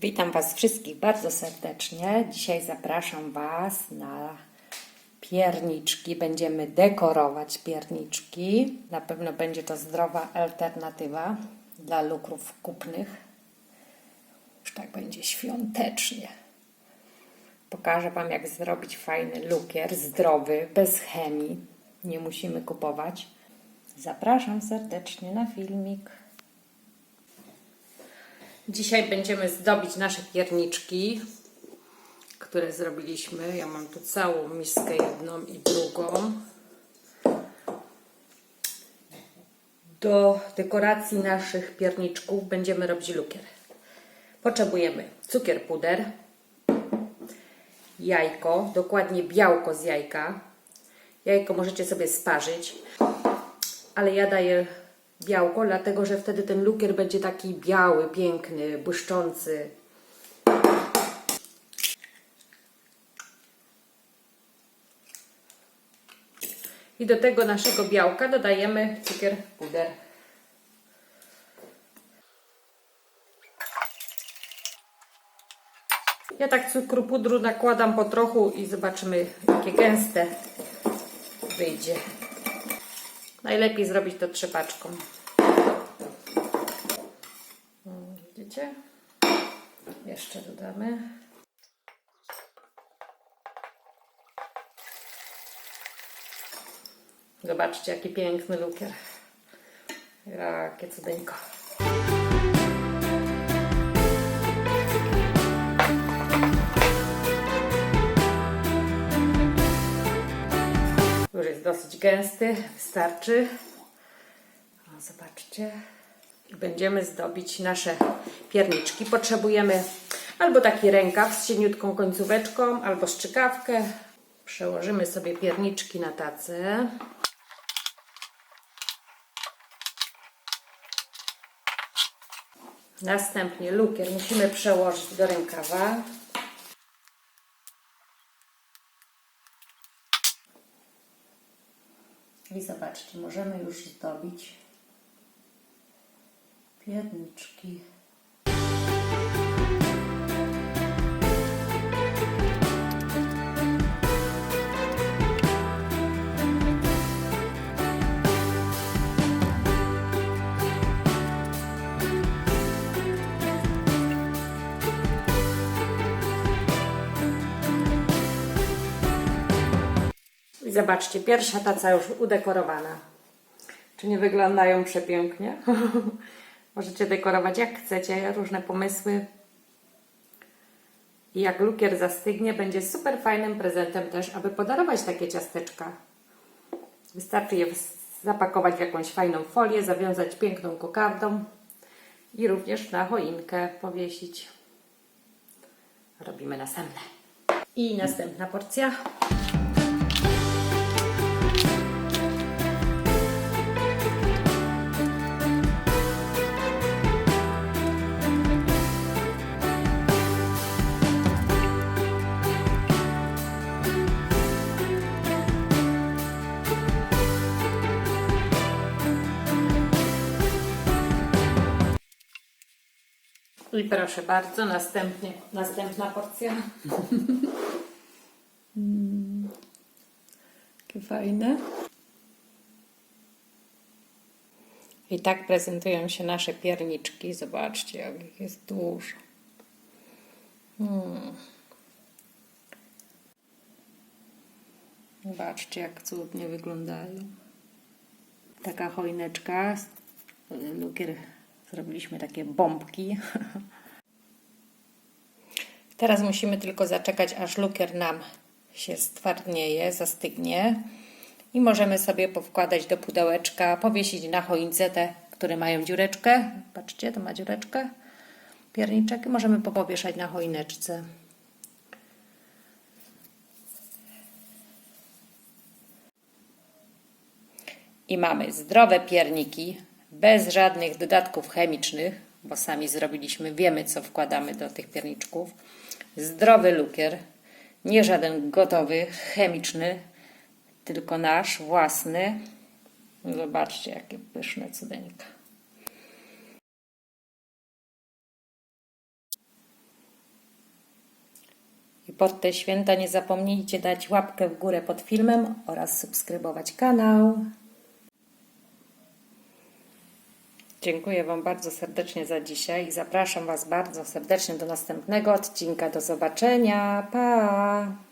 Witam Was wszystkich bardzo serdecznie. Dzisiaj zapraszam Was na pierniczki. Będziemy dekorować pierniczki. Na pewno będzie to zdrowa alternatywa dla lukrów kupnych. Już tak będzie świątecznie. Pokażę Wam, jak zrobić fajny lukier, zdrowy, bez chemii. Nie musimy kupować. Zapraszam serdecznie na filmik. Dzisiaj będziemy zdobić nasze pierniczki, które zrobiliśmy. Ja mam tu całą miskę jedną i drugą. Do dekoracji naszych pierniczków będziemy robić lukier. Potrzebujemy cukier puder, jajko, dokładnie białko z jajka. Jajko możecie sobie sparzyć, ale ja daję białko, dlatego że wtedy ten lukier będzie taki biały, piękny, błyszczący. I do tego naszego białka dodajemy cukier puder. Ja tak cukru pudru nakładam po trochu i zobaczymy jakie gęste wyjdzie. Najlepiej zrobić to trzepaczką. Widzicie? Jeszcze dodamy. Zobaczcie, jaki piękny lukier. Jakie cudeńko. Już jest dosyć gęsty, wystarczy. O, zobaczcie. Będziemy zdobić nasze pierniczki. Potrzebujemy albo taki rękaw z cieniutką końcóweczką, albo strzykawkę. Przełożymy sobie pierniczki na tacę. Następnie lukier musimy przełożyć do rękawa. I zobaczcie, możemy już zdobić pierniczki. Zobaczcie, pierwsza taca już udekorowana. Czy nie wyglądają przepięknie? Możecie dekorować jak chcecie, różne pomysły. I jak lukier zastygnie, będzie super fajnym prezentem też, aby podarować takie ciasteczka. Wystarczy je zapakować w jakąś fajną folię, zawiązać piękną kokardą i również na choinkę powiesić. Robimy następne. I następna porcja. I proszę bardzo, następnie, następna porcja. Mm. Fajne. I tak prezentują się nasze pierniczki. Zobaczcie, jak ich jest dużo. Hmm. Zobaczcie, jak cudnie wyglądają. Taka choineczka. Lukier zrobiliśmy takie bombki. Teraz musimy tylko zaczekać, aż lukier nam się stwardnieje, zastygnie. I możemy sobie powkładać do pudełeczka, powiesić na choince te, które mają dziureczkę. Patrzcie, to ma dziureczkę. Pierniczek i możemy popowieszać na choineczce. I mamy zdrowe pierniki, bez żadnych dodatków chemicznych, bo sami zrobiliśmy, wiemy co wkładamy do tych pierniczków. Zdrowy lukier, nie żaden gotowy, chemiczny, tylko nasz, własny. Zobaczcie, jakie pyszne cudeńka. pod te święta nie zapomnijcie dać łapkę w górę pod filmem oraz subskrybować kanał. Dziękuję Wam bardzo serdecznie za dzisiaj i zapraszam Was bardzo serdecznie do następnego odcinka. Do zobaczenia. Pa!